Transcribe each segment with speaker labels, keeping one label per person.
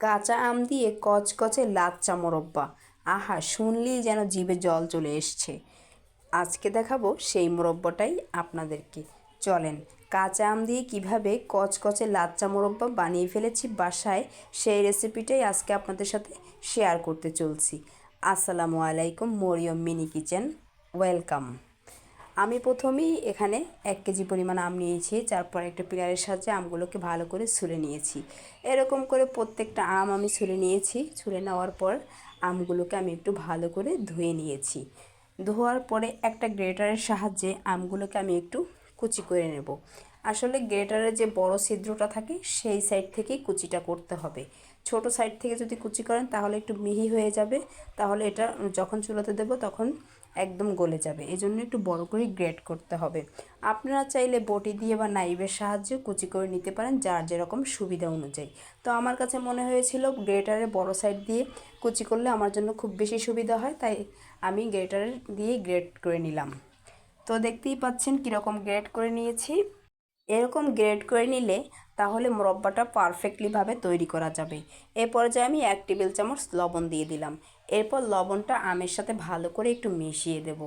Speaker 1: কাঁচা আম দিয়ে কচকচে লাচ্চা মোরব্বা। আহা, শুনলেই যেন জিভে জল চলে এসছে। আজকে দেখাবো সেই মোরব্বাটাই আপনাদেরকে। চলেন, কাঁচা আম দিয়ে কীভাবে কচকচে লাচ্চা মোরব্বা বানিয়ে ফেলেছি বাসায়, সেই রেসিপিটাই আজকে আপনাদের সাথে শেয়ার করতে চলছি। আসসালামু আলাইকুম, মরিয়ম মিনি কিচেন। ওয়েলকাম। আমি প্রথমেই এখানে এক কেজি পরিমাণ আম নিয়েছি, তারপর একটা পিলারের সাহায্যে আমগুলোকে ভালো করে ছুলে নিয়েছি। এরকম করে প্রত্যেকটা আম আমি ছুলে নিয়েছি, ছুলে নেওয়ার পর আমগুলোকে আমি একটু ভালো করে ধুয়ে নিয়েছি। ধোয়ার পরে একটা গ্রেটারের সাহায্যে আমগুলোকে আমি একটু কুচি করে নেব। আসলে গ্রেটারের যে বড় ছিদ্রটা থাকে, সেই সাইড থেকেই কুচিটা করতে হবে। ছোট সাইড থেকে যদি কুচি করেন, তাহলে একটু মিহি হয়ে যাবে। তাহলে এটা যখন চুলাতে দেব, তখন একদম গলে যাবে। এই জন্য একটু বড় করে গ্রেট করতে হবে। আপনারা চাইলে বটি দিয়ে বা নাইভের সাহায্যে কুচি করে নিতে পারেন, যার যেরকম সুবিধা অনুযায়ী। তো আমার কাছে মনে হয়েছিল গ্রেটারের বড় সাইড দিয়ে কুচি করলে আমার জন্য খুব বেশি সুবিধা হয়, তাই আমি গ্রেটারের দিয়ে গ্রেট করে নিলাম। তো দেখতেই পাচ্ছেন কীরকম গ্রেট করে নিয়েছি। এরকম গ্রেড করে নিলে তাহলে মোরব্বাটা পারফেক্টলিভাবে তৈরি করা যাবে। এ পর্যায়ে আমি এক টেবিল চামচ লবণ দিয়ে দিলাম। এরপর লবণটা আমের সাথে ভালো করে একটু মিশিয়ে দেব।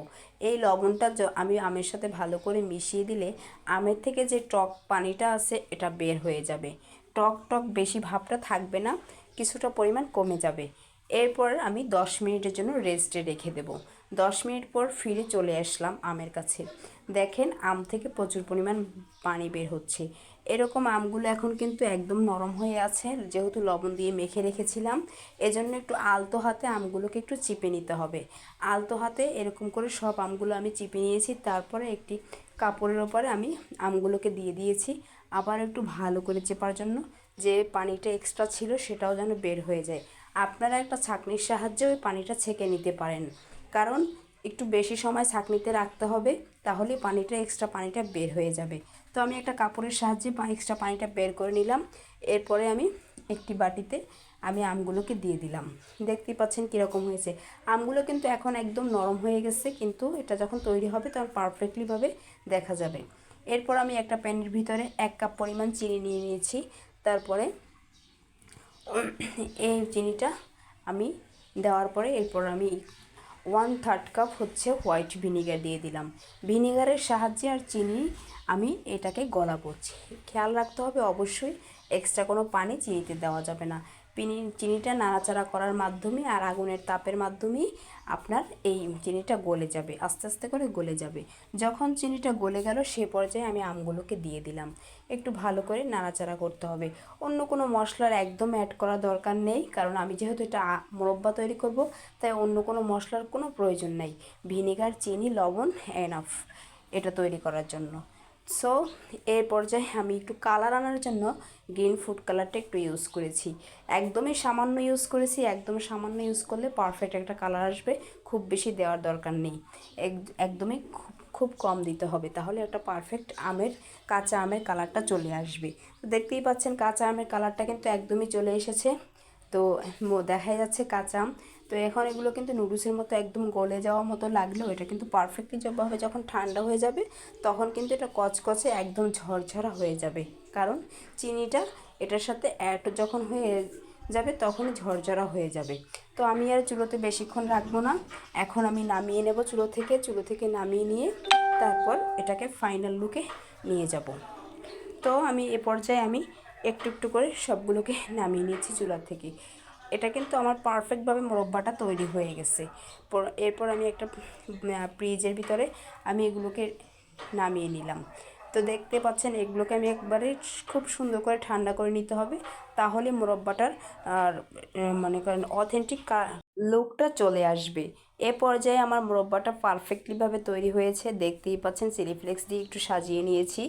Speaker 1: এই লবণটা আমি আমের সাথে ভালো করে মিশিয়ে দিলে আমের থেকে যে টক পানিটা আছে, এটা বের হয়ে যাবে। টক টক বেশি ভাবটা থাকবে না, কিছুটা পরিমাণ কমে যাবে। এরপর আমি দশ মিনিটের জন্য রেস্টে রেখে দেব। দশ মিনিট পর ফিরে চলে আসলাম আমের কাছে। দেখেন, আম থেকে প্রচুর পরিমাণ পানি বের হচ্ছে। এরকম আমগুলো এখন কিন্তু একদম নরম হয়ে আছে, যেহেতু লবণ দিয়ে মেখে রেখেছিলাম। এজন্য একটু আলতো হাতে আমগুলোকে একটু চিপে নিতে হবে। আলতো হাতে এরকম করে সব আমগুলো আমি চিপে নিয়েছি, তারপরে একটি কাপড়ের ওপরে আমি আমগুলোকে দিয়ে দিয়েছি। আবার একটু ভালো করে চেপার জন্য যে পানিটা এক্সট্রা ছিল সেটাও যেন বের হয়ে যায়। আপনারা একটা ছাঁকনির সাহায্যে ওই পানিটা ছেঁকে নিতে পারেন। কারণ একটু বেশি সময় ছাঁকনিতে রাখতে হবে, তাহলে পানিটা এক্সট্রা পানিটা বের হয়ে যাবে। তো আমি একটা কাপড়ের সাহায্যে এক্সট্রা পানিটা বের করে নিলাম। এরপরে আমি একটি বাটিতে আমি আমগুলোকে দিয়ে দিলাম। দেখতেই পাচ্ছেন কীরকম হয়েছে। আমগুলো কিন্তু এখন একদম নরম হয়ে গেছে, কিন্তু এটা যখন তৈরি হবে তখন পারফেক্টলিভাবে দেখা যাবে। এরপর আমি একটা প্যানের ভিতরে এক কাপ পরিমাণ চিনি নিয়ে নিয়েছি। তারপরে এই চিনিটা আমি দেওয়ার পরে এরপর আমি ওয়ান থার্ড কাপ হচ্ছে হোয়াইট ভিনিগার দিয়ে দিলাম। ভিনিগারের সাহায্যে আর চিনি আমি এটাকে গলা করছি। খেয়াল রাখতে হবে অবশ্যই এক্সট্রা কোনো পানি চিনিতে দেওয়া যাবে না। চিনি চিনিটা নাড়াচাড়া করার মাধ্যমে আর আগুনের তাপের মাধ্যমেই আপনার এই চিনিটা গলে যাবে, আস্তে আস্তে করে গলে যাবে। যখন চিনিটা গলে গেল, সে পর্যায়ে আমি আমগুলোকে দিয়ে দিলাম। একটু ভালো করে নাড়াচাড়া করতে হবে। অন্য কোনো মশলার একদম অ্যাড করা দরকার নেই, কারণ আমি যেহেতু এটা মোরব্বা তৈরি করব, তাই অন্য কোনো মশলার কোনো প্রয়োজন নেই। ভিনেগার, চিনি, লবণ এনাফ এটা তৈরি করার জন্য। সো এর পর্যায়ে আমি একটু কালার আনার জন্য গ্রিন ফুড কালারটা একটু ইউজ করেছি। একদমই সামান্য ইউজ করেছি একদম সামান্য ইউজ করলে পারফেক্ট একটা কালার আসবে, খুব বেশি দেওয়ার দরকার নেই। একদমই খুব খুব কম দিতে হবে, তাহলে একটা পারফেক্ট আমের, কাঁচা আমের কালারটা চলে আসবে। তো দেখতেই পাচ্ছেন কাঁচা আমের কালারটা কিন্তু একদমই চলে এসেছে। তো দেখা যাচ্ছে কাঁচা আম তো এখন এগুলো কিন্তু নুডলসের মতো একদম গলে যাওয়ার মতো লাগলেও এটা কিন্তু পারফেক্টলি জবাবে যখন ঠান্ডা হয়ে যাবে, তখন কিন্তু এটা কচকচে একদম ঝরঝরা হয়ে যাবে। কারণ চিনিটা এটার সাথে অ্যাড যখন হয়ে যাবে, তখনই ঝরঝরা হয়ে যাবে। তো আমি আর চুলোতে বেশিক্ষণ রাখব না। এখন আমি নামিয়ে নেব চুলো থেকে চুলো থেকে নামিয়ে নিয়ে তারপর এটাকে ফাইনাল লুকে নিয়ে যাব। তো আমি এ পর্যায়ে আমি একটু একটু করে সবগুলোকে নামিয়ে নিয়েছি চুলা থেকে। এটা কিন্তু আমার পারফেক্টভাবে মোরব্বাটা তৈরি হয়ে গেছে। এরপর আমি একটা ফ্রিজের ভিতরে আমি এগুলোকে নামিয়ে নিলাম। তো দেখতে পাচ্ছেন এগুলোকে আমি একবারে খুব সুন্দর করে ঠান্ডা করে নিতে হবে, তাহলে মোরব্বাটার আর মনে করেন অথেন্টিক লুকটা চলে আসবে। এ পর্যায়ে আমার মোরব্বাটা পারফেক্টলিভাবে তৈরি হয়েছে। দেখতেই পাচ্ছেন সিলিফ্লেক্স দিয়ে একটু সাজিয়ে নিয়েছি।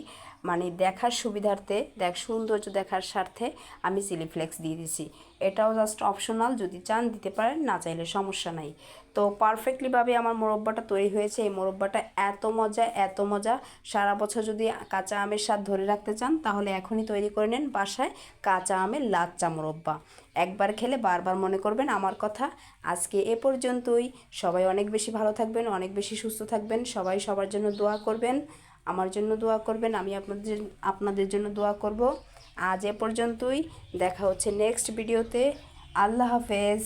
Speaker 1: মানে দেখার সুবিধার্থে, দেখ, সৌন্দর্য দেখার স্বার্থে আমি সিলিফ্লেক্স দিয়ে দিছি। এটাও জাস্ট অপশনাল যদি চান দিতে পারেন, না চাইলে সমস্যা নাই। তো পারফেক্টলিভাবে আমার মোরব্বাটা তৈরি হয়েছে, এই মোরব্বাটা এত মজা এত মজা। সারা বছর যদি কাঁচা আমের স্বাদ ধরে রাখতে চান, তাহলে এখনই তৈরি করে নেন বাসায় কাঁচা আমের লাচ্চা মোরব্বা। একবার খেলে বারবার মনে করবেন আমার কথা। আজকে এ পর্যন্তই। সবাই অনেক বেশি ভালো থাকবেন, অনেক বেশি সুস্থ থাকবেন। সবাই সবার জন্য দোয়া করবেন। আমার জন্য দোয়া করবেন, আমি আপনাদের আপনাদের জন্য দোয়া করব। আজ এ পর্যন্তই, দেখা হচ্ছে নেক্সট ভিডিওতে আল্লাহ হাফেজ।